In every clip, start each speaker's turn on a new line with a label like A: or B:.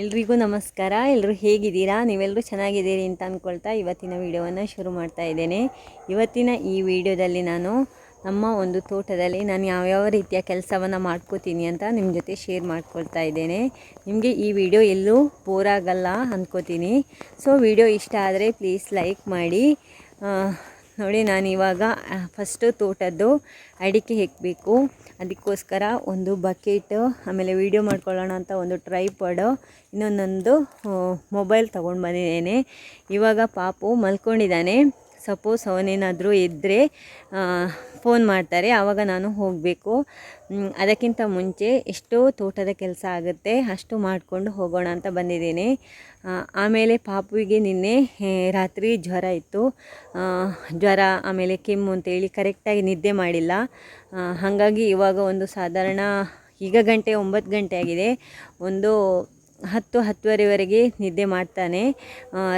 A: ಎಲ್ರಿಗೂ ನಮಸ್ಕಾರ. ಎಲ್ಲರೂ ಹೇಗಿದ್ದೀರಾ? ನೀವೆಲ್ಲರೂ ಚೆನ್ನಾಗಿದ್ದೀರಿ ಅಂತ ಅಂದ್ಕೊಳ್ತಾ ಇವತ್ತಿನ ವಿಡಿಯೋವನ್ನು ಶುರು ಮಾಡ್ತಾ ಇದ್ದೇನೆ. ಇವತ್ತಿನ ಈ ವಿಡಿಯೋದಲ್ಲಿ ನಾನು ನಮ್ಮ ಒಂದು ತೋಟದಲ್ಲಿ ನಾನು ಯಾವ್ಯಾವ ರೀತಿಯ ಕೆಲಸವನ್ನು ಮಾಡ್ಕೋತೀನಿ ಅಂತ ನಿಮ್ಮ ಜೊತೆ ಶೇರ್ ಮಾಡ್ಕೊಳ್ತಾ ಇದ್ದೇನೆ. ನಿಮಗೆ ಈ ವಿಡಿಯೋ ಎಲ್ಲೂ ಬೋರ್ ಆಗಲ್ಲ ಅಂದ್ಕೋತೀನಿ ಸೊ, ವಿಡಿಯೋ ಇಷ್ಟ ಆದರೆ ಪ್ಲೀಸ್ ಲೈಕ್ ಮಾಡಿ. ನೋಡಿ, ನಾನು ಇವಾಗ ಫಸ್ಟು ತೋಟದ್ದು ಅಡಿಕೆ ಹೆಕ್ಬೇಕು. ಅದಕ್ಕೋಸ್ಕರ ಒಂದು ಬಕೆಟ್ ಆಮೇಲೆ ವೀಡಿಯೋ ಮಾಡ್ಕೊಳ್ಳೋಣ ಅಂತ ಒಂದು ಟ್ರೈಪಾಡು ಇನ್ನೊಂದೊಂದು ಮೊಬೈಲ್ ತೊಗೊಂಡು ಬಂದಿದ್ದೇನೆ. ಇವಾಗ ಪಾಪು ಮಲ್ಕೊಂಡಿದ್ದಾನೆ. ಸಪೋಸ್ ಅವನೇನಾದರೂ ಇದ್ದರೆ ಫೋನ್ ಮಾಡ್ತಾರೆ, ಆವಾಗ ನಾನು ಹೋಗಬೇಕು. ಅದಕ್ಕಿಂತ ಮುಂಚೆ ಎಷ್ಟೋ ತೋಟದ ಕೆಲಸ ಆಗುತ್ತೆ, ಅಷ್ಟು ಮಾಡಿಕೊಂಡು ಹೋಗೋಣ ಅಂತ ಬಂದಿದ್ದೇನೆ. ಆಮೇಲೆ ಪಾಪುವಿಗೆ ನಿನ್ನೆ ರಾತ್ರಿ ಜ್ವರ ಇತ್ತು. ಜ್ವರ, ಆಮೇಲೆ ಕೆಮ್ಮು ಅಂತೇಳಿ ಕರೆಕ್ಟಾಗಿ ನಿದ್ದೆ ಮಾಡಿಲ್ಲ. ಹಾಗಾಗಿ ಇವಾಗ ಒಂದು ಸಾಧಾರಣ ಈಗ ಗಂಟೆ ಒಂಬತ್ತು ಗಂಟೆ ಆಗಿದೆ. ಒಂದು ಹತ್ತು ಹತ್ತುವರೆವರೆಗೆ ನಿದ್ದೆ ಮಾಡ್ತಾನೆ.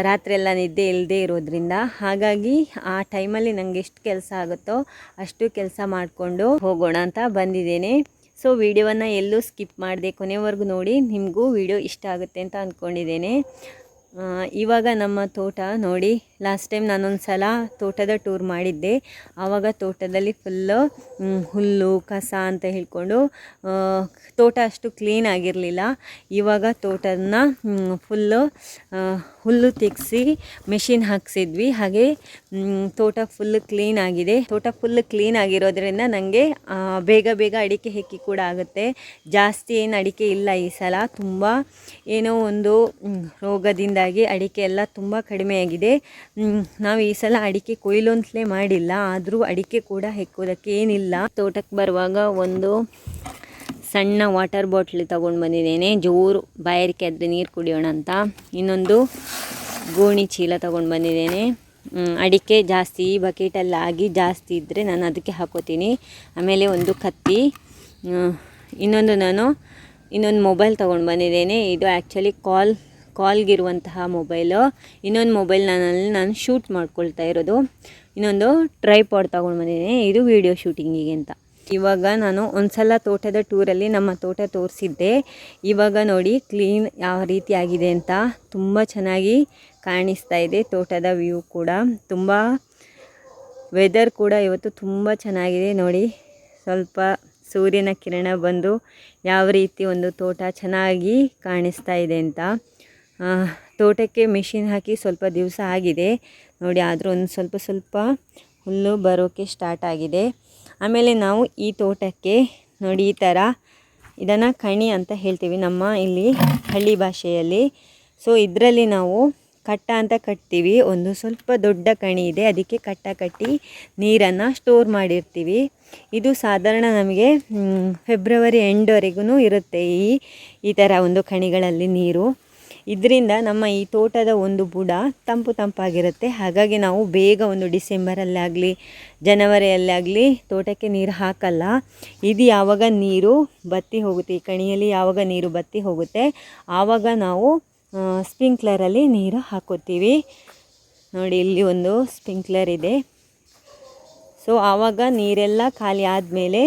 A: ರಾತ್ರಿ ರಾತ್ರಿಯೆಲ್ಲ ನಿದ್ದೆ ಇಲ್ಲದೆ ಇರೋದ್ರಿಂದ. ಹಾಗಾಗಿ ಆ ಟೈಮಲ್ಲಿ ನನಗೆ ಎಷ್ಟು ಕೆಲಸ ಆಗುತ್ತೋ ಅಷ್ಟು ಕೆಲಸ ಮಾಡಿಕೊಂಡು ಹೋಗೋಣ ಅಂತ ಬಂದಿದ್ದೇನೆ. ಸೊ ವಿಡಿಯೋವನ್ನು ಎಲ್ಲೂ ಸ್ಕಿಪ್ ಮಾಡಿದೆ ಕೊನೆವರೆಗೂ ನೋಡಿ, ನಿಮಗೂ ವಿಡಿಯೋ ಇಷ್ಟ ಆಗುತ್ತೆ ಅಂತ ಅಂದ್ಕೊಂಡಿದ್ದೇನೆ ಇವಾಗ ನಮ್ಮ ತೋಟ ನೋಡಿ ಲಾಸ್ಟ್ ಟೈಮ್ ನಾನೊಂದು ಸಲ ತೋಟದ ಟೂರ್ ಮಾಡಿದ್ದೆ. ಆವಾಗ ತೋಟದಲ್ಲಿ ಫುಲ್ಲು ಹುಲ್ಲು, ಕಸ ಅಂತ ಹೇಳ್ಕೊಂಡು ತೋಟ ಅಷ್ಟು ಕ್ಲೀನ್ ಆಗಿರಲಿಲ್ಲ. ಇವಾಗ ತೋಟನ ಫುಲ್ಲು ಹುಲ್ಲು ತೆಗೆಸಿ ಮೆಷಿನ್ ಹಾಕ್ಸಿದ್ವಿ. ಹಾಗೆ ತೋಟ ಫುಲ್ ಕ್ಲೀನ್ ಆಗಿದೆ. ತೋಟ ಫುಲ್ ಕ್ಲೀನ್ ಆಗಿರೋದ್ರಿಂದ ನನಗೆ ಬೇಗ ಬೇಗ ಅಡಿಕೆ ಹೆಕ್ಕಿ ಕೂಡ ಆಗುತ್ತೆ. ಜಾಸ್ತಿ ಏನು ಅಡಿಕೆ ಇಲ್ಲ ಈ ಸಲ. ತುಂಬ ಏನೋ ಒಂದು ರೋಗದಿಂದಾಗಿ ಅಡಿಕೆ ಎಲ್ಲ ತುಂಬ ಕಡಿಮೆಯಾಗಿದೆ ನಾವು ಈ ಸಲ ಅಡಿಕೆ ಕೊಯ್ಲು ಅಂತಲೇ ಮಾಡಿಲ್ಲ. ಆದರೂ ಅಡಿಕೆ ಕೂಡ ಹೆಕ್ಕೋದಕ್ಕೆ ಏನಿಲ್ಲ. ತೋಟಕ್ಕೆ ಬರುವಾಗ ಒಂದು ಸಣ್ಣ ವಾಟರ್ ಬಾಟ್ಲ್ ತಗೊಂಡು ಬಂದಿದ್ದೇನೆ. ಜೋರು ಬಾಯಾರಿಕೆ ಆದರೆ ನೀರು ಕುಡಿಯೋಣ ಅಂತ. ಇನ್ನೊಂದು ಗೋಣಿ ಚೀಲ ತೊಗೊಂಡು ಬಂದಿದ್ದೇನೆ. ಅಡಿಕೆ ಜಾಸ್ತಿ ಬಕೆಟಲ್ಲಿ ಆಗಿ ಜಾಸ್ತಿ ಇದ್ದರೆ ನಾನು ಅದಕ್ಕೆ ಹಾಕೋತೀನಿ. ಆಮೇಲೆ ಒಂದು ಕತ್ತಿ. ಇನ್ನೊಂದು ನಾನು, ಇನ್ನೊಂದು ಮೊಬೈಲ್ ತೊಗೊಂಡು ಬಂದಿದ್ದೇನೆ. ಇದು ಆ್ಯಕ್ಚುಲಿ ಕಾಲ್ ಕಾಲ್ಗಿರುವಂತಹ ಮೊಬೈಲು ಇನ್ನೊಂದು ಮೊಬೈಲ್ ನಾನಲ್ಲಿ ನಾನು ಶೂಟ್ ಮಾಡ್ಕೊಳ್ತಾ ಇರೋದು. ಇನ್ನೊಂದು ಟ್ರೈಪಾಡ್ ತೊಗೊಂಡು ಬಂದಿದ್ದೇನೆ. ಇದು ವಿಡಿಯೋ ಶೂಟಿಂಗಿಗೆ ಅಂತ. ಇವಾಗ ನಾನು ಒಂದ್ಸಲ ತೋಟದ ಟೂರಲ್ಲಿ ನಮ್ಮ ತೋಟ ತೋರಿಸಿದ್ದೆ. ಇವಾಗ ನೋಡಿ ಕ್ಲೀನ್ ಯಾವ ರೀತಿ ಆಗಿದೆ ಅಂತ ತುಂಬ ಚೆನ್ನಾಗಿ ಕಾಣಿಸ್ತಾ ಇದೆ ತೋಟದ ವ್ಯೂ ಕೂಡ. ತುಂಬ ವೆದರ್ ಕೂಡ ಇವತ್ತು ತುಂಬ ಚೆನ್ನಾಗಿದೆ ನೋಡಿ. ಸ್ವಲ್ಪ ಸೂರ್ಯನ ಕಿರಣ ಬಂದು ಯಾವ ರೀತಿ ಒಂದು ತೋಟ ಚೆನ್ನಾಗಿ ಕಾಣಿಸ್ತಾ ಇದೆ ಅಂತ. ತೋಟಕ್ಕೆ ಮೆಷಿನ್ ಹಾಕಿ ಸ್ವಲ್ಪ ದಿವಸ ಆಗಿದೆ. ನೋಡಿ ಆದರೂ ಒಂದು ಸ್ವಲ್ಪ ಸ್ವಲ್ಪ ಹುಲ್ಲು ಬರೋಕ್ಕೆ ಸ್ಟಾರ್ಟ್ ಆಗಿದೆ. ಆಮೇಲೆ ನಾವು ಈ ತೋಟಕ್ಕೆ ನೋಡಿ ಈ ಥರ ಇದನ್ನು ಕಣಿ ಅಂತ ಹೇಳ್ತೀವಿ ನಮ್ಮ ಇಲ್ಲಿ ಹಳ್ಳಿ ಭಾಷೆಯಲ್ಲಿ. ಸೊ ಇದರಲ್ಲಿ ನಾವು ಕಟ್ಟ ಅಂತ ಕಟ್ತೀವಿ. ಒಂದು ಸ್ವಲ್ಪ ದೊಡ್ಡ ಕಣಿ ಇದೆ. ಅದಕ್ಕೆ ಕಟ್ಟ ಕಟ್ಟಿ ನೀರನ್ನು ಸ್ಟೋರ್ ಮಾಡಿರ್ತೀವಿ. ಇದು ಸಾಧಾರಣ ನಮಗೆ ಫೆಬ್ರವರಿ ಎಂಡ್ವರೆಗೂ ಇರುತ್ತೆ ಈ ಈ ಥರ ಒಂದು ಕಣಿಗಳಲ್ಲಿ ನೀರು. ಇದರಿಂದ ನಮ್ಮ ಈ ತೋಟದ ಒಂದು ಬುಡ ತಂಪು ತಂಪಾಗಿರುತ್ತೆ. ಹಾಗಾಗಿ ನಾವು ಬೇಗ ಒಂದು ಡಿಸೆಂಬರಲ್ಲಾಗಲಿ, ಜನವರಿಯಲ್ಲಾಗಲಿ ತೋಟಕ್ಕೆ ನೀರು ಹಾಕಲ್ಲ. ಇದು ಯಾವಾಗ ನೀರು ಬತ್ತಿ ಹೋಗುತ್ತೆ, ಈ ಕಣಿಯಲ್ಲಿ ಯಾವಾಗ ನೀರು ಬತ್ತಿ ಹೋಗುತ್ತೆ, ಆವಾಗ ನಾವು ಸ್ಪ್ರಿಂಕ್ಲರಲ್ಲಿ ನೀರು ಹಾಕೋತೀವಿ ನೋಡಿ, ಇಲ್ಲಿ ಒಂದು ಸ್ಪ್ರಿಂಕ್ಲರ್ ಇದೆ. ಸೊ, ಆವಾಗ ನೀರೆಲ್ಲ ಖಾಲಿ ಆದಮೇಲೆ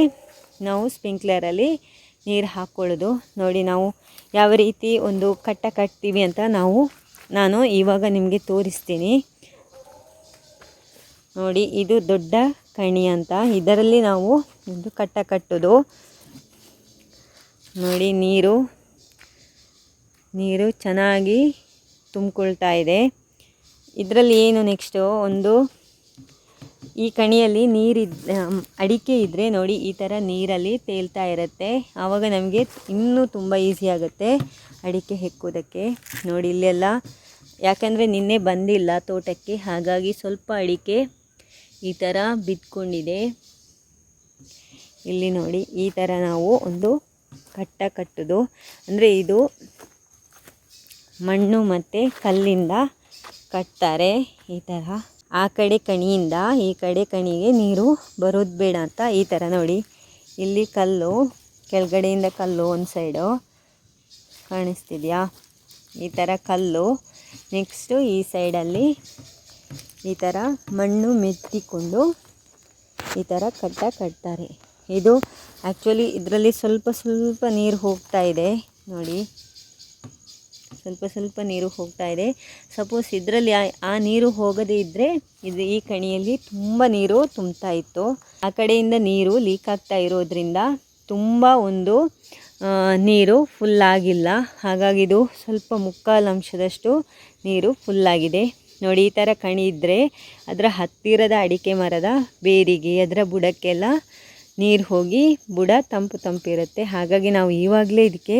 A: ನಾವು ಸ್ಪ್ರಿಂಕ್ಲರಲ್ಲಿ ನೀರು ಹಾಕ್ಕೊಳ್ಳೋದು. ನೋಡಿ, ನಾವು ಯಾವ ರೀತಿ ಒಂದು ಕಟ್ಟ ಕಟ್ತೀವಿ ಅಂತ ನಾವು, ನಾನು ಇವಾಗ ನಿಮಗೆ ತೋರಿಸ್ತೀನಿ. ನೋಡಿ, ಇದು ದೊಡ್ಡ ಕಣಿ ಅಂತ. ಇದರಲ್ಲಿ ನಾವು ಒಂದು ಕಟ್ಟ ಕಟ್ಟೋದು. ನೋಡಿ, ನೀರು ನೀರು ಚೆನ್ನಾಗಿ ತುಂಬಿಕೊಳ್ತಾ ಇದೆ. ಇದರಲ್ಲಿ ಏನು ನೆಕ್ಸ್ಟು ಒಂದು ಈ ಕಣಿಯಲ್ಲಿ ನೀರಿದ್ ಅಡಿಕೆ ಇದ್ದರೆ ನೋಡಿ ಈ ಥರ ನೀರಲ್ಲಿ ತೇಲ್ತಾ ಇರುತ್ತೆ. ಆವಾಗ ನಮಗೆ ಇನ್ನೂ ತುಂಬ ಈಸಿ ಆಗುತ್ತೆ ಅಡಿಕೆ ಹೆಕ್ಕೋದಕ್ಕೆ. ನೋಡಿ ಇಲ್ಲೆಲ್ಲ, ಯಾಕಂದರೆ ನಿನ್ನೆ ಬಂದಿಲ್ಲ ತೋಟಕ್ಕೆ, ಹಾಗಾಗಿ ಸ್ವಲ್ಪ ಅಡಿಕೆ ಈ ಥರ ಬಿದ್ಕೊಂಡಿದೆ ಇಲ್ಲಿ ನೋಡಿ ಈ ಥರ ನಾವು ಒಂದು ಕಟ್ಟ ಕಟ್ಟೋದು. ಅಂದರೆ ಇದು ಮಣ್ಣು ಮತ್ತು ಕಲ್ಲಿಂದ ಕಟ್ತಾರೆ ಈ ಥರ ಆ ಕಡೆ ಕಣಿಯಿಂದ ಈ ಕಡೆ ಕಣಿಗೆ ನೀರು ಬರೋದು ಬೇಡ ಅಂತ ಈ ಥರ ನೋಡಿ. ಇಲ್ಲಿ ಕಲ್ಲು, ಕೆಳಗಡೆಯಿಂದ ಕಲ್ಲು ಒಂದು ಸೈಡು ಕಾಣಿಸ್ತಿದೆಯಾ? ಈ ಥರ ಕಲ್ಲು ನೆಕ್ಸ್ಟು ಈ ಸೈಡಲ್ಲಿ ಈ ಥರ ಮಣ್ಣು ಮೆತ್ತಿಕೊಂಡು ಈ ಥರ ಕಟ್ಟ ಕಟ್ತಾರೆ. ಇದು ಆ್ಯಕ್ಚುಲಿ ಇದರಲ್ಲಿ ಸ್ವಲ್ಪ ಸ್ವಲ್ಪ ನೀರು ಹೋಗ್ತಾ ಇದೆ. ನೋಡಿ. ಸ್ವಲ್ಪ ಸ್ವಲ್ಪ ನೀರು ಹೋಗ್ತಾ ಇದೆ. ಸಪೋಸ್ ಇದರಲ್ಲಿ ಆ ನೀರು ಹೋಗದೇ ಇದ್ದರೆ ಇದು ಈ ಕಣಿಯಲ್ಲಿ ತುಂಬ ನೀರು ತುಂಬ್ತಾ ಇತ್ತು. ಆ ಕಡೆಯಿಂದ ನೀರು ಲೀಕ್ ಆಗ್ತಾ ಇರೋದ್ರಿಂದ ತುಂಬ ಒಂದು ನೀರು ಫುಲ್ ಆಗಿಲ್ಲ. ಹಾಗಾಗಿ ಇದು ಸ್ವಲ್ಪ ಮುಕ್ಕಾಲು ಅಂಶದಷ್ಟು ನೀರು ಫುಲ್ಲಾಗಿದೆ ನೋಡಿ, ಈ ಥರ ಕಣಿ ಇದ್ದರೆ ಅದರ ಹತ್ತಿರದ ಅಡಿಕೆ ಮರದ ಬೇರಿಗೆ, ಅದರ ಬುಡಕ್ಕೆಲ್ಲ ನೀರು ಹೋಗಿ ಬುಡ ತಂಪು ತಂಪಿರುತ್ತೆ. ಹಾಗಾಗಿ ನಾವು ಇವಾಗಲೇ ಇದಕ್ಕೆ,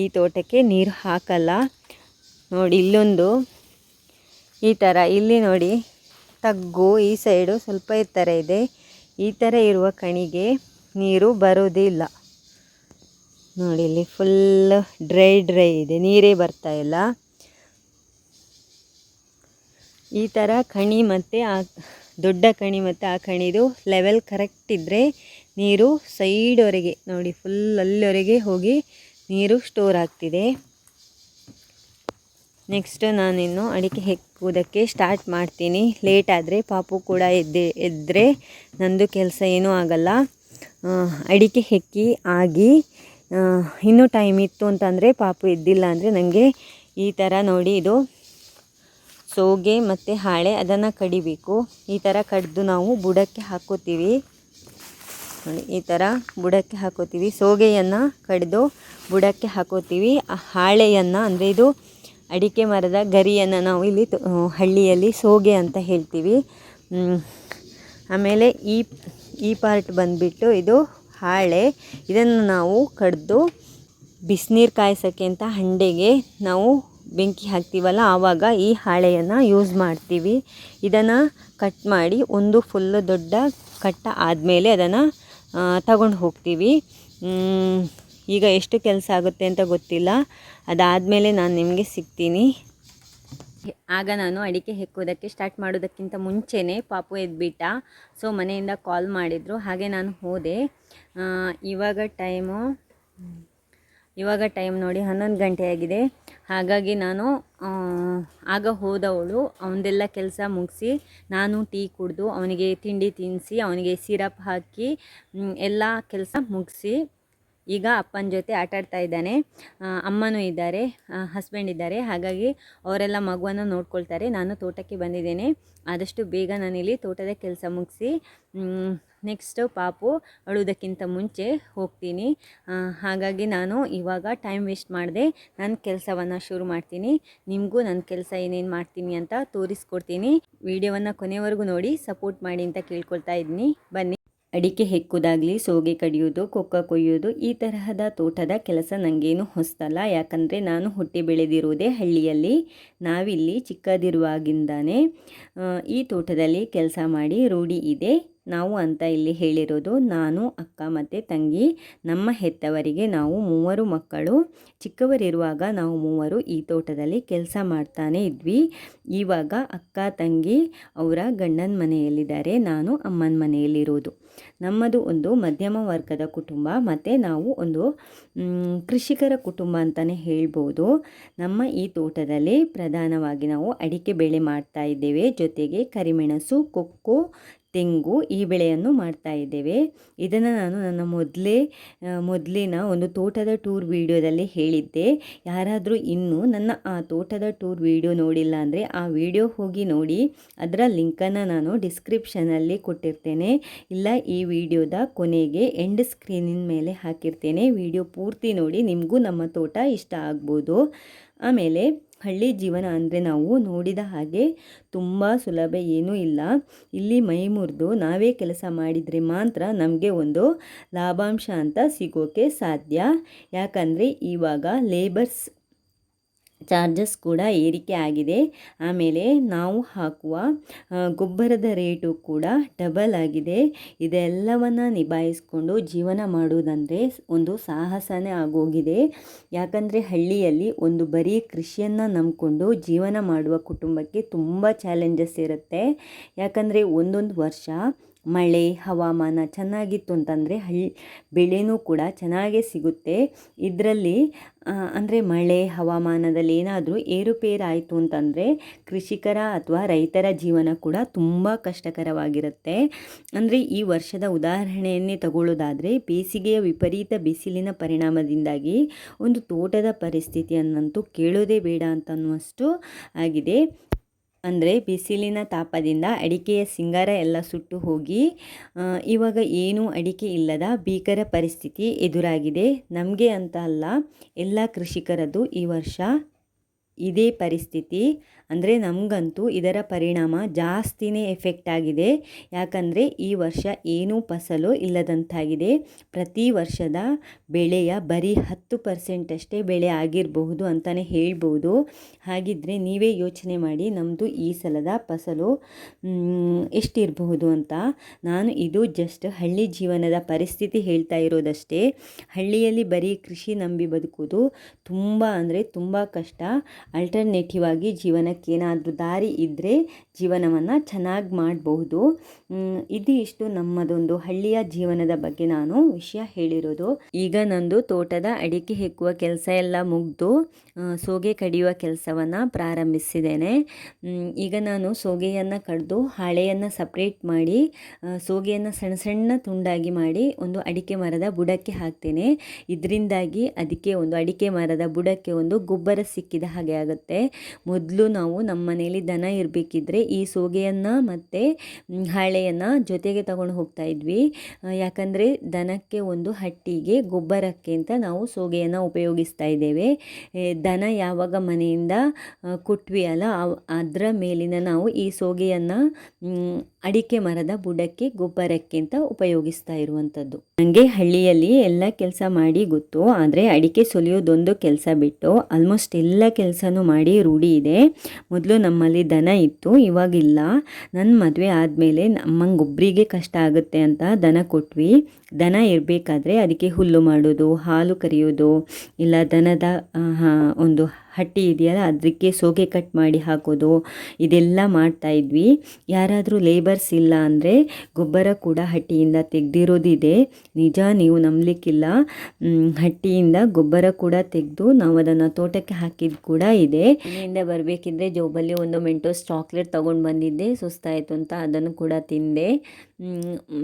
A: ಈ ತೋಟಕ್ಕೆ ನೀರು ಹಾಕಲ್ಲ. ನೋಡಿ, ಇಲ್ಲೊಂದು ಈ ಥರ ಇಲ್ಲಿ ನೋಡಿ, ತಗ್ಗು ಈ ಸೈಡು ಸ್ವಲ್ಪ ಎತ್ತರ ಇದೆ. ಈ ಥರ ಇರುವ ಕಣಿಗೆ ನೀರು ಬರೋದಿಲ್ಲ ನೋಡಿ, ಇಲ್ಲಿ ಫುಲ್ ಡ್ರೈ ಡ್ರೈ ಇದೆ. ನೀರೇ ಬರ್ತಾ ಇಲ್ಲ. ಈ ಥರ ಕಣಿ ಮತ್ತು ಆ ದೊಡ್ಡ ಕಣಿ ಮತ್ತು ಆ ಕಣಿದು ಲೆವೆಲ್ ಕರೆಕ್ಟ್ ಇದ್ದರೆ ನೀರು ಸೈಡ್ವರೆಗೆ ನೋಡಿ ಫುಲ್ ಅಲ್ಲಿವರೆಗೆ ಹೋಗಿ ನೀರು ಸ್ಟೋರ್ ಆಗ್ತಿದೆ. ನೆಕ್ಸ್ಟ್ ನಾನಿನ್ನು ಅಡಿಕೆ ಹೆಕ್ಕುವುದಕ್ಕೆ ಸ್ಟಾರ್ಟ್ ಮಾಡ್ತೀನಿ. ಲೇಟ್ ಆದರೆ ಪಾಪು ಕೂಡ ಎದ್ದೆ ಎದ್ದರೆ ನಂದು ಕೆಲಸ ಏನೂ ಆಗಲ್ಲ. ಅಡಿಕೆ ಹೆಕ್ಕಿ ಆಗಿ ಇನ್ನೂ ಟೈಮ್ ಇತ್ತು ಅಂತಂದರೆ ಪಾಪು ಎದ್ದಿಲ್ಲ ಅಂದರೆ ನನಗೆ ಈ ಥರ ನೋಡಿ ಇದು ಸೋಗೆ ಮತ್ತು ಹಾಳೆ ಅದನ್ನು ಕಡಿಬೇಕು. ಈ ಥರ ಕಡಿದು ನಾವು ಬುಡಕ್ಕೆ ಹಾಕೋತೀವಿ ನೋಡಿ, ಈ ಥರ ಬುಡಕ್ಕೆ ಹಾಕೋತೀವಿ ಸೋಗೆಯನ್ನು ಕಡಿದು ಬುಡಕ್ಕೆ ಹಾಕೋತೀವಿ ಆ ಹಾಳೆಯನ್ನು ಅಂದರೆ ಇದು ಅಡಿಕೆ ಮರದ ಗರಿಯನ್ನು ನಾವು ಇಲ್ಲಿ ಹಳ್ಳಿಯಲ್ಲಿ ಸೋಗೆ ಅಂತ ಹೇಳ್ತೀವಿ. ಆಮೇಲೆ ಈ ಈ ಪಾರ್ಟ್ ಬಂದುಬಿಟ್ಟು ಇದು ಹಾಳೆ. ಇದನ್ನು ನಾವು ಕಡಿದು ಬಿಸಿನೀರು ಕಾಯಿಸೋಕ್ಕೆ ಅಂತ ಹಂಡೆಗೆ ನಾವು ಬೆಂಕಿ ಹಾಕ್ತೀವಲ್ಲ, ಆವಾಗ ಈ ಹಾಳೆಯನ್ನು ಯೂಸ್ ಮಾಡ್ತೀವಿ. ಇದನ್ನು ಕಟ್ ಮಾಡಿ ಒಂದು ಫುಲ್ಲು ದೊಡ್ಡ ಕಟ್ಟ ಆದಮೇಲೆ ಅದನ್ನು ತಗೊಂಡು ಹೋಗ್ತೀವಿ. ಈಗ ಎಷ್ಟು ಕೆಲಸ ಆಗುತ್ತೆ ಅಂತ ಗೊತ್ತಿಲ್ಲ. ಅದಾದಮೇಲೆ ನಾನು ನಿಮಗೆ ಸಿಗ್ತೀನಿ. ಆಗ ನಾನು ಅಡಿಕೆ ಹೆಕ್ಕೋದಕ್ಕೆ ಸ್ಟಾರ್ಟ್ ಮಾಡೋದಕ್ಕಿಂತ ಮುಂಚೆನೇ ಪಾಪು ಎದ್ಬಿಟ್ಟ. ಸೊ ಮನೆಯಿಂದ ಕಾಲ್ ಮಾಡಿದರು. ಹಾಗೆ ನಾನು ಹೋದೆ. ಇವಾಗ ಟೈಮು ಇವಾಗ ಟೈಮ್ ನೋಡಿ ಹನ್ನೊಂದು ಗಂಟೆ ಆಗಿದೆ. ಹಾಗಾಗಿ ನಾನು ಆಗ ಹೋದವಳು. ಅವನದೆಲ್ಲ ಕೆಲಸ ಮುಗಿಸಿ ನಾನು ಟೀ ಕುಡಿದು ಅವನಿಗೆ ತಿಂಡಿ ತಿನ್ನಿಸಿ ಅವನಿಗೆ ಸಿರಪ್ ಹಾಕಿ ಎಲ್ಲ ಕೆಲಸ ಮುಗಿಸಿ ಈಗ ಅಪ್ಪನ ಜೊತೆ ಆಟ ಆಡ್ತಾ ಇದ್ದಾನೆ ಅಮ್ಮನೂ ಇದ್ದಾರೆ ಹಸ್ಬೆಂಡ್ ಇದ್ದಾರೆ. ಹಾಗಾಗಿ ಅವರೆಲ್ಲ ಮಗುವನ್ನು ನೋಡ್ಕೊಳ್ತಾರೆ. ನಾನು ತೋಟಕ್ಕೆ ಬಂದಿದ್ದೇನೆ. ಆದಷ್ಟು ಬೇಗ ನಾನಿಲ್ಲಿ ತೋಟದ ಕೆಲಸ ಮುಗಿಸಿ ನೆಕ್ಸ್ಟು ಪಾಪು ಅಳುವುದಕ್ಕಿಂತ ಮುಂಚೆ ಹೋಗ್ತೀನಿ. ಹಾಗಾಗಿ ನಾನು ಇವಾಗ ಟೈಮ್ ವೇಸ್ಟ್ ಮಾಡಿದೆ. ನನ್ನ ಕೆಲಸವನ್ನು ಶುರು ಮಾಡ್ತೀನಿ. ನಿಮಗೂ ನನ್ನ ಕೆಲಸ ಏನೇನು ಮಾಡ್ತೀನಿ ಅಂತ ತೋರಿಸ್ಕೊಡ್ತೀನಿ. ವಿಡಿಯೋವನ್ನು ಕೊನೆವರೆಗೂ ನೋಡಿ ಸಪೋರ್ಟ್ ಮಾಡಿ ಅಂತ ಕೇಳ್ಕೊಳ್ತಾ ಇದ್ದೀನಿ. ಬನ್ನಿ. ಅಡಿಕೆ ಹೆಕ್ಕುದಾಗಲಿ, ಸೋಗೆ ಕಡಿಯೋದು ಕೊಕ್ಕ ಕೊಯ್ಯೋದು ಈ ತರಹದ ತೋಟದ ಕೆಲಸ ನನಗೇನು ಹೊಸ್ತಲ್ಲ. ಯಾಕಂದರೆ ನಾನು ಹುಟ್ಟಿ ಬೆಳೆದಿರುವುದೇ ಹಳ್ಳಿಯಲ್ಲಿ. ನಾವಿಲ್ಲಿ ಚಿಕ್ಕದಿರುವಾಗಿಂದಾನೆ ಈ ತೋಟದಲ್ಲಿ ಕೆಲಸ ಮಾಡಿ ರೂಢಿ ಇದೆ. ನಾವು ಅಂತ ಇಲ್ಲಿ ಹೇಳಿರೋದು ನಾನು, ಅಕ್ಕ ಮತ್ತು ತಂಗಿ. ನಮ್ಮ ಹೆತ್ತವರಿಗೆ ನಾವು ಮೂವರು ಮಕ್ಕಳು. ಚಿಕ್ಕವರಿರುವಾಗ ನಾವು ಮೂವರು ಈ ತೋಟದಲ್ಲಿ ಕೆಲಸ ಮಾಡ್ತಾನೆ ಇದ್ವಿ. ಇವಾಗ ಅಕ್ಕ, ತಂಗಿ ಅವರ ಗಂಡನ ಮನೆಯಲ್ಲಿದ್ದಾರೆ. ನಾನು ಅಮ್ಮನ ಮನೆಯಲ್ಲಿರೋದು. ನಮ್ಮದು ಒಂದು ಮಧ್ಯಮ ವರ್ಗದ ಕುಟುಂಬ. ಮತ್ತು ನಾವು ಒಂದು ಕೃಷಿಕರ ಕುಟುಂಬ ಅಂತಲೇ ಹೇಳ್ಬೋದು. ನಮ್ಮ ಈ ತೋಟದಲ್ಲಿ ಪ್ರಧಾನವಾಗಿ ನಾವು ಅಡಿಕೆ ಬೆಳೆ ಮಾಡ್ತಾ ಇದ್ದೇವೆ. ಜೊತೆಗೆ ಕರಿಮೆಣಸು, ಕೊಕ್ಕೋ ತೆಂಗು ಈ ಬೆಳೆಯನ್ನು ಮಾಡ್ತಾ ಇದ್ದೇವೆ. ಇದನ್ನು ನಾನು ನನ್ನ ಮೊದಲೇ ಮೊದಲಿನ ಒಂದು ತೋಟದ ಟೂರ್ ವಿಡಿಯೋದಲ್ಲಿ ಹೇಳಿದ್ದೆ. ಯಾರಾದರೂ ಇನ್ನೂ ನನ್ನ, ಆ, ತೋಟದ ಟೂರ್ ವಿಡಿಯೋ ನೋಡಿಲ್ಲ ಅಂದರೆ ಆ ವಿಡಿಯೋ ಹೋಗಿ ನೋಡಿ, ಅದರ ಲಿಂಕನ್ನು ನಾನು ಡಿಸ್ಕ್ರಿಪ್ಷನಲ್ಲಿ ಕೊಟ್ಟಿರ್ತೇನೆ. ಇಲ್ಲ, ಈ ವಿಡಿಯೋದ ಕೊನೆಗೆ ಎಂಡ್ ಸ್ಕ್ರೀನಿನ ಮೇಲೆ ಹಾಕಿರ್ತೇನೆ. ವಿಡಿಯೋ ಪೂರ್ತಿ ನೋಡಿ, ನಿಮಗೂ ನಮ್ಮ ತೋಟ ಇಷ್ಟ ಆಗ್ಬೋದು. ಆಮೇಲೆ ಹಳ್ಳಿ ಜೀವನ ಅಂದರೆ ನಾವು ನೋಡಿದ ಹಾಗೆ ತುಂಬ ಸುಲಭ ಏನೂ ಇಲ್ಲ. ಇಲ್ಲಿ ಮೈ ಮುರಿದು ನಾವೇ ಕೆಲಸ ಮಾಡಿದರೆ ಮಾತ್ರ ನಮಗೆ ಒಂದು ಲಾಭಾಂಶ ಅಂತ ಸಿಗೋಕ್ಕೆ ಸಾಧ್ಯ. ಯಾಕಂದರೆ ಇವಾಗ ಲೇಬರ್ಸ್ ಚಾರ್ಜಸ್ ಕೂಡ ಏರಿಕೆ ಆಗಿದೆ. ಆಮೇಲೆ ನಾವು ಹಾಕುವ ಗೊಬ್ಬರದ ರೇಟು ಕೂಡ ಡಬಲ್ ಆಗಿದೆ. ಇದೆಲ್ಲವನ್ನು ನಿಭಾಯಿಸಿಕೊಂಡು ಜೀವನ ಮಾಡುವುದಂದರೆ ಒಂದು ಸಾಹಸನೇ ಆಗೋಗಿದೆ. ಯಾಕಂದರೆ ಹಳ್ಳಿಯಲ್ಲಿ ಒಂದು ಬರೀ ಕೃಷಿಯನ್ನು ನಂಬಿಕೊಂಡು ಜೀವನ ಮಾಡುವ ಕುಟುಂಬಕ್ಕೆ ತುಂಬ ಚಾಲೆಂಜಸ್ ಇರುತ್ತೆ. ಯಾಕಂದರೆ ಒಂದೊಂದು ವರ್ಷ ಮಳೆ, ಹವಾಮಾನ ಚೆನ್ನಾಗಿತ್ತು ಅಂತಂದರೆ ಹಳ್ಳಿ ಬೆಳೆನೂ ಕೂಡ ಚೆನ್ನಾಗೇ ಸಿಗುತ್ತೆ. ಇದರಲ್ಲಿ ಅಂದರೆ ಮಳೆ, ಹವಾಮಾನದಲ್ಲಿ ಏನಾದರೂ ಏರುಪೇರಾಯಿತು ಅಂತಂದರೆ ಕೃಷಿಕರ ಅಥವಾ ರೈತರ ಜೀವನ ಕೂಡ ತುಂಬ ಕಷ್ಟಕರವಾಗಿರುತ್ತೆ. ಅಂದರೆ ಈ ವರ್ಷದ ಉದಾಹರಣೆಯನ್ನೇ ತಗೊಳ್ಳೋದಾದರೆ ಬೇಸಿಗೆಯ ವಿಪರೀತ ಬಿಸಿಲಿನ ಪರಿಣಾಮದಿಂದಾಗಿ ಒಂದು ತೋಟದ ಪರಿಸ್ಥಿತಿಯನ್ನಂತೂ ಕೇಳೋದೇ ಬೇಡ ಅಂತನ್ನುವಷ್ಟು ಆಗಿದೆ. ಅಂದರೆ ಬಿಸಿಲಿನ ತಾಪದಿಂದ ಅಡಿಕೆಯ ಸಿಂಗಾರ ಎಲ್ಲ ಸುಟ್ಟು ಹೋಗಿ ಇವಾಗ ಏನೂ ಅಡಿಕೆ ಇಲ್ಲದ ಭೀಕರ ಪರಿಸ್ಥಿತಿ ಎದುರಾಗಿದೆ. ನಮಗೆ ಅಂತ ಅಲ್ಲ, ಎಲ್ಲ ಕೃಷಿಕರದ್ದು ಈ ವರ್ಷ ಇದೇ ಪರಿಸ್ಥಿತಿ. ಅಂದರೆ ನಮಗಂತೂ ಇದರ ಪರಿಣಾಮ ಜಾಸ್ತಿನೇ ಎಫೆಕ್ಟ್ ಆಗಿದೆ. ಯಾಕಂದರೆ ಈ ವರ್ಷ ಏನೂ ಫಸಲು ಇಲ್ಲದಂತಾಗಿದೆ. ಪ್ರತಿ ವರ್ಷದ ಬೆಳೆಯ ಬರೀ ಹತ್ತು ಪರ್ಸೆಂಟಷ್ಟೇ ಬೆಳೆ ಆಗಿರಬಹುದು ಅಂತಲೇ ಹೇಳ್ಬೋದು. ಹಾಗಿದ್ದರೆ ನೀವೇ ಯೋಚನೆ ಮಾಡಿ ನಮ್ಮದು ಈ ಸಲದ ಫಸಲು ಎಷ್ಟಿರಬಹುದು ಅಂತ. ನಾನು ಇದು ಜಸ್ಟ್ ಹಳ್ಳಿ ಜೀವನದ ಪರಿಸ್ಥಿತಿ ಹೇಳ್ತಾ ಇರೋದಷ್ಟೇ. ಹಳ್ಳಿಯಲ್ಲಿ ಬರೀ ಕೃಷಿ ನಂಬಿ ಬದುಕೋದು ತುಂಬ ಅಂದರೆ ತುಂಬ ಕಷ್ಟ. ಆಲ್ಟರ್ನೇಟಿವ್ ಆಗಿ ಏನಾದರೂ ದಾರಿ ಇದ್ದರೆ ಜೀವನವನ್ನು ಚೆನ್ನಾಗಿ ಮಾಡಬಹುದು. ಇದು ಇಷ್ಟು ನಮ್ಮದೊಂದು ಹಳ್ಳಿಯ ಜೀವನದ ಬಗ್ಗೆ ನಾನು ವಿಷಯ ಹೇಳಿರೋದು. ಈಗ ನಂದು ತೋಟದ ಅಡಿಕೆ ಹೆಕ್ಕುವ ಕೆಲಸ ಎಲ್ಲ ಮುಗಿದು ಸೋಗೆ ಕಡಿಯುವ ಕೆಲಸವನ್ನು ಪ್ರಾರಂಭಿಸಿದ್ದೇನೆ. ಈಗ ನಾನು ಸೋಗೆಯನ್ನು ಕಡಿದು ಹಾಳೆಯನ್ನು ಸಪ್ರೇಟ್ ಮಾಡಿ ಸೋಗೆಯನ್ನು ಸಣ್ಣ ಸಣ್ಣ ತುಂಡಾಗಿ ಮಾಡಿ ಒಂದು ಅಡಿಕೆ ಮರದ ಬುಡಕ್ಕೆ ಹಾಕ್ತೇನೆ. ಇದರಿಂದಾಗಿ ಅದಕ್ಕೆ ಒಂದು ಅಡಿಕೆ ಮರದ ಬುಡಕ್ಕೆ ಒಂದು ಗೊಬ್ಬರ ಸಿಕ್ಕಿದ ಹಾಗೆ ಆಗುತ್ತೆ. ಮೊದಲು ನಾವು ನಮ್ಮ ಮನೆಯಲ್ಲಿ ದನ ಇರಬೇಕಿದ್ರೆ ಈ ಸೋಗೆಯನ್ನು ಮತ್ತು ಹಾಳೆಯನ್ನು ಜೊತೆಗೆ ತಗೊಂಡು ಹೋಗ್ತಾ ಇದ್ವಿ. ಯಾಕಂದರೆ ದನಕ್ಕೆ ಒಂದು ಹಟ್ಟಿಗೆ ಗೊಬ್ಬರಕ್ಕೆ ಅಂತ ನಾವು ಸೋಗೆಯನ್ನು ಉಪಯೋಗಿಸ್ತಾ ಇದ್ದೇವೆ. ದನ ಯಾವಾಗ ಮನೆಯಿಂದ ಕೊಟ್ವಿ ಅಲ್ಲ ಅದರ ಮೇಲಿನ ನಾವು ಈ ಸೋಗೆಯನ್ನು ಅಡಿಕೆ ಮರದ ಬುಡಕ್ಕೆ, ಗೊಬ್ಬರಕ್ಕೆ ಅಂತ ಉಪಯೋಗಿಸ್ತಾ ಇರುವಂಥದ್ದು ನನಗೆ ಹಳ್ಳಿಯಲ್ಲಿ ಎಲ್ಲ ಕೆಲಸ ಮಾಡಿ ಗೊತ್ತು, ಆದರೆ ಅಡಿಕೆ ಸುಲಿಯೋದೊಂದು ಕೆಲಸ ಬಿಟ್ಟು ಆಲ್ಮೋಸ್ಟ್ ಎಲ್ಲ ಕೆಲಸನೂ ಮಾಡಿ ರೂಢಿ ಇದೆ. ಮೊದಲು ನಮ್ಮಲ್ಲಿ ದನ ಇತ್ತು, ಇವಾಗಿಲ್ಲ. ನನ್ನ ಮದುವೆ ಆದಮೇಲೆ ನಮ್ಮಂಗೊಬ್ಬರಿಗೆ ಕಷ್ಟ ಆಗುತ್ತೆ ಅಂತ ದನ ಕೊಟ್ವಿ. ದನ ಇರಬೇಕಾದ್ರೆ ಅದಕ್ಕೆ ಹುಲ್ಲು ಮಾಡೋದು ಹಾಲು ಕರೆಯೋದು ಇಲ್ಲ ದನದ ಒಂದು ಹಟ್ಟಿ ಇದೆಯಲ್ಲ ಅದಕ್ಕೆ ಸೋಗೆ ಕಟ್ ಮಾಡಿ ಹಾಕೋದು, ಇದೆಲ್ಲ ಮಾಡ್ತಾ ಇದ್ವಿ. ಯಾರಾದರೂ ಲೇಬರ್ಸ್ ಇಲ್ಲ ಅಂದರೆ ಗೊಬ್ಬರ ಕೂಡ ಹಟ್ಟಿಯಿಂದ ತೆಗೆದಿರೋದಿದೆ. ನಿಜ, ನೀವು ನಂಬಲಿಕ್ಕಿಲ್ಲ. ಹಟ್ಟಿಯಿಂದ ಗೊಬ್ಬರ ಕೂಡ ತೆಗೆದು ನಾವು ಅದನ್ನು ತೋಟಕ್ಕೆ ಹಾಕಿದ್ದು ಕೂಡ ಇದೆ. ಮನೆಯಿಂದ ಬರಬೇಕಿದ್ರೆ ಜೋಬಲ್ಲಿ ಒಂದು ಮೆಂಟೋಸ್ ಚಾಕ್ಲೇಟ್ ತೊಗೊಂಡು ಬಂದಿದ್ದೆ, ಸುಸ್ತಾಯಿತು ಅಂತ ಅದನ್ನು ಕೂಡ ತಿಂದೆ.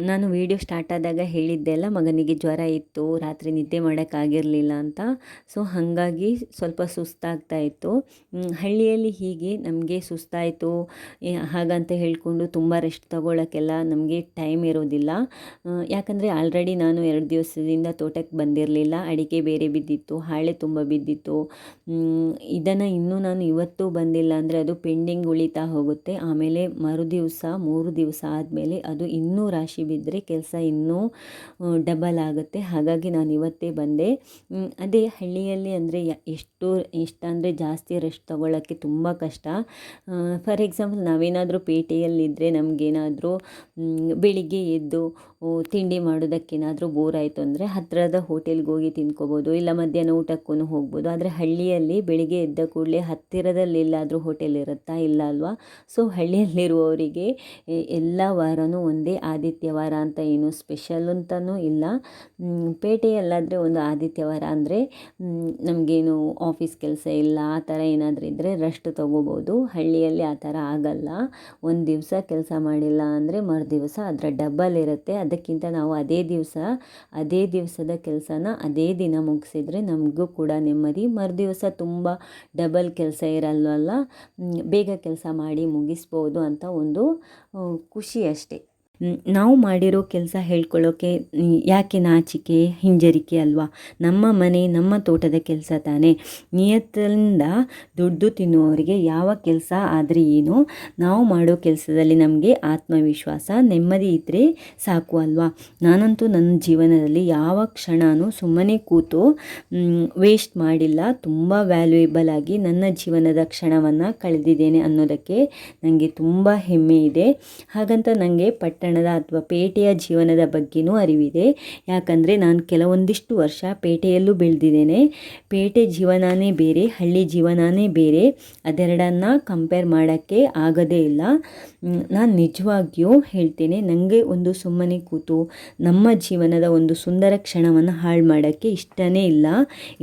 A: ನಾನು ವಿಡಿಯೋ ಸ್ಟಾರ್ಟ್ ಆದಾಗ ಹೇಳಿದ್ದೆ ಅಲ್ಲ, ಮಗನಿಗೆ ಜ್ವರ ಇತ್ತು, ರಾತ್ರಿ ನಿದ್ದೆ ಮಾಡೋಕ್ಕಾಗಿರಲಿಲ್ಲ ಅಂತ. ಸೊ ಹಾಗಾಗಿ ಸ್ವಲ್ಪ ಸುಸ್ತಾಗ್ತಾ ಇತ್ತು. ಹಳ್ಳಿಯಲ್ಲಿ ಹೀಗೆ ನಮಗೆ ಸುಸ್ತಾಯಿತು. ಹಾಗಂತ ಹೇಳಿಕೊಂಡು ತುಂಬ ರೆಸ್ಟ್ ತಗೊಳ್ಳೋಕ್ಕೆಲ್ಲ ನಮಗೆ ಟೈಮ್ ಇರೋದಿಲ್ಲ. ಯಾಕಂದರೆ ಆಲ್ರೆಡಿ ನಾನು ಎರಡು ದಿವಸದಿಂದ ತೋಟಕ್ಕೆ ಬಂದಿರಲಿಲ್ಲ. ಅಡಿಕೆ ಬೇರೆ ಬಿದ್ದಿತ್ತು, ಹಾಳೆ ತುಂಬ ಬಿದ್ದಿತ್ತು. ಇದನ್ನು ಇನ್ನೂ ನಾನು ಇವತ್ತು ಬಂದಿಲ್ಲ ಅಂದರೆ ಅದು ಪೆಂಡಿಂಗ್ ಉಳಿತಾ ಹೋಗುತ್ತೆ. ಆಮೇಲೆ ಮರು ದಿವಸ ಮೂರು ದಿವಸ ಆದಮೇಲೆ ಅದು ಇನ್ನೂ ರಾಶಿ ಬಿದ್ದರೆ ಕೆಲಸ ಇನ್ನೂ ಡಬಲ್ ಆಗುತ್ತೆ. ಹಾಗಾಗಿ ನಾನು ಇವತ್ತೇ ಬಂದೆ. ಅದೇ ಹಳ್ಳಿಯಲ್ಲಿ ಅಂದರೆ ಎಷ್ಟು ಅಂದರೆ ಜಾಸ್ತಿ ರೆಸ್ಟ್ ತೊಗೊಳ್ಳೋಕ್ಕೆ ತುಂಬ ಕಷ್ಟ. ಫಾರ್ ಎಕ್ಸಾಂಪಲ್ ನಾವೇನಾದರೂ ಪೇಟೆಯಲ್ಲಿದ್ದರೆ ನಮಗೇನಾದರೂ ಬೆಳಿಗ್ಗೆ ಎದ್ದು ತಿಂಡಿ ಮಾಡೋದಕ್ಕೇನಾದರೂ ಬೋರ್ ಆಯಿತು ಅಂದರೆ ಹತ್ತಿರದ ಹೋಟೆಲ್ಗೆ ಹೋಗಿ ತಿನ್ಕೋಬೋದು ಇಲ್ಲ ಮಧ್ಯಾಹ್ನ ಊಟಕ್ಕೂ ಹೋಗ್ಬೋದು. ಆದರೆ ಹಳ್ಳಿಯಲ್ಲಿ ಬೆಳಿಗ್ಗೆ ಎದ್ದ ಕೂಡಲೇ ಹತ್ತಿರದಲ್ಲಿ ಎಲ್ಲಾದರೂ ಹೋಟೆಲ್ ಇರುತ್ತಾ ಇಲ್ಲ ಅಲ್ವಾ? ಸೊ, ಹಳ್ಳಿಯಲ್ಲಿರುವವರಿಗೆ ಎಲ್ಲ ವಾರವೂ ಒಂದೇ ಆದಿತ್ಯವಾರ ಅಂತ ಏನು ಸ್ಪೆಷಲ್ ಅಂತಲೂ ಇಲ್ಲ. ಪೇಟೆಯಲ್ಲಾದರೆ ಒಂದು ಆದಿತ್ಯವಾರ ಅಂದರೆ ನಮಗೇನು ಆಫೀಸ್ ಕೆಲಸ ಇಲ್ಲ, ಆ ಥರ ಏನಾದರೂ ಇದ್ದರೆ ರೆಸ್ಟ್ ತೊಗೋಬೋದು. ಹಳ್ಳಿಯಲ್ಲಿ ಆ ಥರ ಆಗಲ್ಲ. ಒಂದು ದಿವಸ ಕೆಲಸ ಮಾಡಿಲ್ಲ ಅಂದರೆ ಮರು ದಿವಸ ಅದರ ಡಬ್ಬಲ್ ಇರುತ್ತೆ. ಅದಕ್ಕಿಂತ ನಾವು ಅದೇ ದಿವಸ, ಅದೇ ದಿವಸದ ಕೆಲಸನ ಅದೇ ದಿನ ಮುಗಿಸಿದ್ರೆ ನಮಗೂ ಕೂಡ ನೆಮ್ಮದಿ. ಮರು ದಿವಸ ತುಂಬ ಡಬಲ್ ಕೆಲಸ ಇರಲ್ವಲ್ಲ? ಬೇಗ ಕೆಲಸ ಮಾಡಿ ಮುಗಿಸ್ಬೋದು ಅಂತ ಒಂದು ಖುಷಿ ಅಷ್ಟೇ. ನಾವು ಮಾಡಿರೋ ಕೆಲಸ ಹೇಳ್ಕೊಳ್ಳೋಕ್ಕೆ ಯಾಕೆ ನಾಚಿಕೆ, ಹಿಂಜರಿಕೆ ಅಲ್ವಾ? ನಮ್ಮ ಮನೆ, ನಮ್ಮ ತೋಟದ ಕೆಲಸ ತಾನೇ. ನಿಯತ್ತಿಂದ ದುಡ್ಡು ತಿನ್ನುವವರಿಗೆ ಯಾವ ಕೆಲಸ ಆದರೆ ಏನು? ನಾವು ಮಾಡೋ ಕೆಲಸದಲ್ಲಿ ನಮಗೆ ಆತ್ಮವಿಶ್ವಾಸ, ನೆಮ್ಮದಿ ಇದ್ದರೆ ಸಾಕು ಅಲ್ವಾ? ನಾನಂತೂ ನನ್ನ ಜೀವನದಲ್ಲಿ ಯಾವ ಕ್ಷಣವೂ ಸುಮ್ಮನೆ ಕೂತು ವೇಸ್ಟ್ ಮಾಡಿಲ್ಲ. ತುಂಬ ವ್ಯಾಲ್ಯೂಯೇಬಲ್ ಆಗಿ ನನ್ನ ಜೀವನದ ಕ್ಷಣವನ್ನು ಕಳೆದಿದ್ದೇನೆ ಅನ್ನೋದಕ್ಕೆ ನನಗೆ ತುಂಬ ಹೆಮ್ಮೆ ಇದೆ. ಹಾಗಂತ ನನಗೆ ಪಟ್ಟಣ ಪಟ್ಟಣದ ಅಥವಾ ಪೇಟೆಯ ಜೀವನದ ಬಗ್ಗೆನೂ ಅರಿವಿದೆ. ಯಾಕಂದರೆ ನಾನು ಕೆಲವೊಂದಿಷ್ಟು ವರ್ಷ ಪೇಟೆಯಲ್ಲೂ ಬೆಳೆದಿದ್ದೇನೆ. ಪೇಟೆ ಜೀವನನೇ ಬೇರೆ, ಹಳ್ಳಿ ಜೀವನನೇ ಬೇರೆ. ಅದೆರಡನ್ನು ಕಂಪೇರ್ ಮಾಡೋಕ್ಕೆ ಆಗದೇ ಇಲ್ಲ. ನಾನು ನಿಜವಾಗಿಯೂ ಹೇಳ್ತೇನೆ ನನಗೆ ಒಂದು ಸುಮ್ಮನೆ ಕೂತು ನಮ್ಮ ಜೀವನದ ಒಂದು ಸುಂದರ ಕ್ಷಣವನ್ನು ಹಾಳು ಮಾಡೋಕ್ಕೆ ಇಷ್ಟನೇ ಇಲ್ಲ.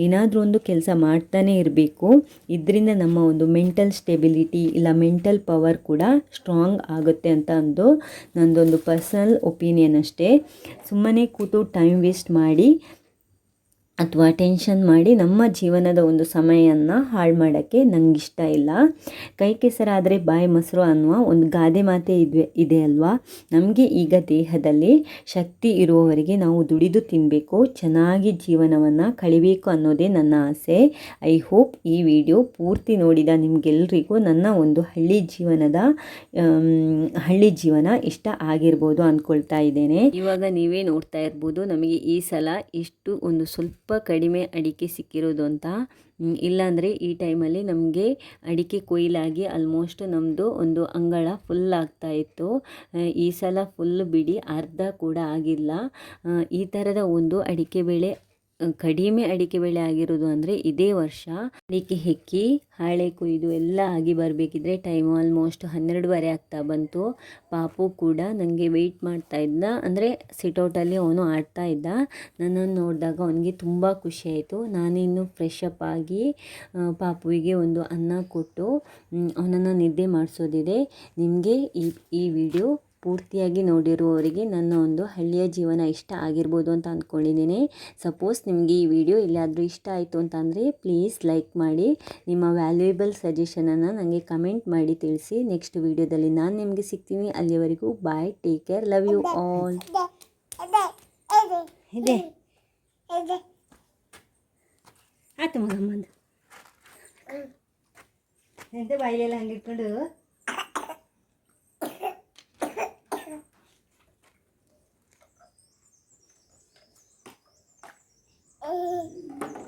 A: ಏನಾದರೂ ಒಂದು ಕೆಲಸ ಮಾಡ್ತಾನೇ ಇರಬೇಕು. ಇದರಿಂದ ನಮ್ಮ ಒಂದು ಮೆಂಟಲ್ ಸ್ಟೆಬಿಲಿಟಿ ಇಲ್ಲ ಮೆಂಟಲ್ ಪವರ್ ಕೂಡ ಸ್ಟ್ರಾಂಗ್ ಆಗುತ್ತೆ ಅಂತ ಅಂದು ನಂದೊಂದು ಪರ್ಸನಲ್ ಒಪಿನಿಯನ್ ಅಷ್ಟೇ. ಸುಮ್ಮನೆ ಕೂತು ಟೈಮ್ ವೇಸ್ಟ್ ಮಾಡಿ ಅಥವಾ ಟೆನ್ಷನ್ ಮಾಡಿ ನಮ್ಮ ಜೀವನದ ಒಂದು ಸಮಯವನ್ನು ಹಾಳು ಮಾಡೋಕ್ಕೆ ಇಷ್ಟ ಇಲ್ಲ. ಕೈ ಕೆಸರಾದರೆ ಬಾಯಿ ಮೊಸರು ಅನ್ನುವ ಒಂದು ಗಾದೆ ಮಾತೆ ಇದ್ವೆ, ಇದೆ ಅಲ್ವಾ? ನಮಗೆ ಈಗ ದೇಹದಲ್ಲಿ ಶಕ್ತಿ ಇರುವವರೆಗೆ ನಾವು ದುಡಿದು ತಿನ್ನಬೇಕು ಚೆನ್ನಾಗಿ ಜೀವನವನ್ನು ಕಳಿಬೇಕು ಅನ್ನೋದೇ ನನ್ನ ಆಸೆ. ಐ ಹೋಪ್ ಈ ವಿಡಿಯೋ ಪೂರ್ತಿ ನೋಡಿದ ನಿಮಗೆಲ್ರಿಗೂ ನನ್ನ ಒಂದು ಹಳ್ಳಿ ಜೀವನದ ಹಳ್ಳಿ ಜೀವನ ಇಷ್ಟ ಆಗಿರ್ಬೋದು ಅಂದ್ಕೊಳ್ತಾ ಇದ್ದೇನೆ. ಇವಾಗ ನೀವೇ ನೋಡ್ತಾ ಇರ್ಬೋದು, ನಮಗೆ ಈ ಸಲ ಇಷ್ಟು ಒಂದು ಸ್ವಲ್ಪ ಕಡಿಮೆ ಅಡಿಕೆ ಸಿಕ್ಕಿರೋದು ಅಂತ ಇಲ್ಲಾಂದರೆ ಈ ಟೈಮಲ್ಲಿ ನಮಗೆ ಅಡಿಕೆ ಕೊಯ್ಲಾಗಿ ಆಲ್ಮೋಸ್ಟ್ ನಮ್ಮದು ಒಂದು ಅಂಗಳ ಫುಲ್ ಆಗ್ತಾ ಇತ್ತು. ಈ ಸಲ ಫುಲ್ ಬಿಡಿ, ಅರ್ಧ ಕೂಡ ಆಗಿಲ್ಲ. ಈ ಥರದ ಒಂದು ಅಡಿಕೆ ಬೆಳೆ ಕಡಿಮೆ ಅಡಿಕೆ ಬೆಳೆ ಆಗಿರೋದು ಅಂದರೆ ಇದೇ ವರ್ಷ ಅಡಿಕೆ ಹೆಕ್ಕಿ, ಹಾಳೆ ಕೊಯ್ದು ಎಲ್ಲ ಆಗಿ ಬರಬೇಕಿದ್ರೆ ಟೈಮ್ ಆಲ್ಮೋಸ್ಟ್ ಹನ್ನೆರಡುವರೆ ಆಗ್ತಾ ಬಂತು. ಪಾಪು ಕೂಡ ನನಗೆ ವೆಯ್ಟ್ ಮಾಡ್ತಾ ಇದ್ದ. ಅಂದರೆ ಸಿಟೌಟಲ್ಲಿ ಅವನು ಆಡ್ತಾ ಇದ್ದ. ನನ್ನನ್ನು ನೋಡಿದಾಗ ಅವನಿಗೆ ತುಂಬ ಖುಷಿಯಾಯಿತು ನಾನಿನ್ನು ಫ್ರೆಶ್ ಅಪ್ ಆಗಿ ಪಾಪುವಿಗೆ ಒಂದು ಅನ್ನ ಕೊಟ್ಟು ಅವನನ್ನು ನಿದ್ದೆ ಮಾಡಿಸೋದಿದೆ. ನಿಮಗೆ ಈ ಈ ವಿಡಿಯೋ ಪೂರ್ತಿಯಾಗಿ ನೋಡಿರುವವರಿಗೆ ನನ್ನ ಒಂದು ಹಳ್ಳಿಯ ಜೀವನ ಇಷ್ಟ ಆಗಿರ್ಬೋದು ಅಂತ ಅಂದ್ಕೊಂಡಿದ್ದೀನಿ. ಸಪೋಸ್ ನಿಮಗೆ ಈ ವಿಡಿಯೋ ಎಲ್ಲಾದರೂ ಇಷ್ಟ ಆಯಿತು ಅಂತಂದರೆ ಪ್ಲೀಸ್ ಲೈಕ್ ಮಾಡಿ. ನಿಮ್ಮ ವ್ಯಾಲ್ಯೂಯಬಲ್ ಸಜೆಷನನ್ನು ನನಗೆ ಕಮೆಂಟ್ ಮಾಡಿ ತಿಳಿಸಿ. ನೆಕ್ಸ್ಟ್ ವಿಡಿಯೋದಲ್ಲಿ ನಾನು ನಿಮಗೆ ಸಿಗ್ತೀನಿ. ಅಲ್ಲಿವರೆಗೂ bye take care love you all ಇದೆ. ಆಯ್ತು ಮಗಮ್ಮಂದು ಎಂತ ಬಾಯಿಲೆಲ್ಲ ಹಂಗೆ ಇಟ್ಕೊಂಡು? Um...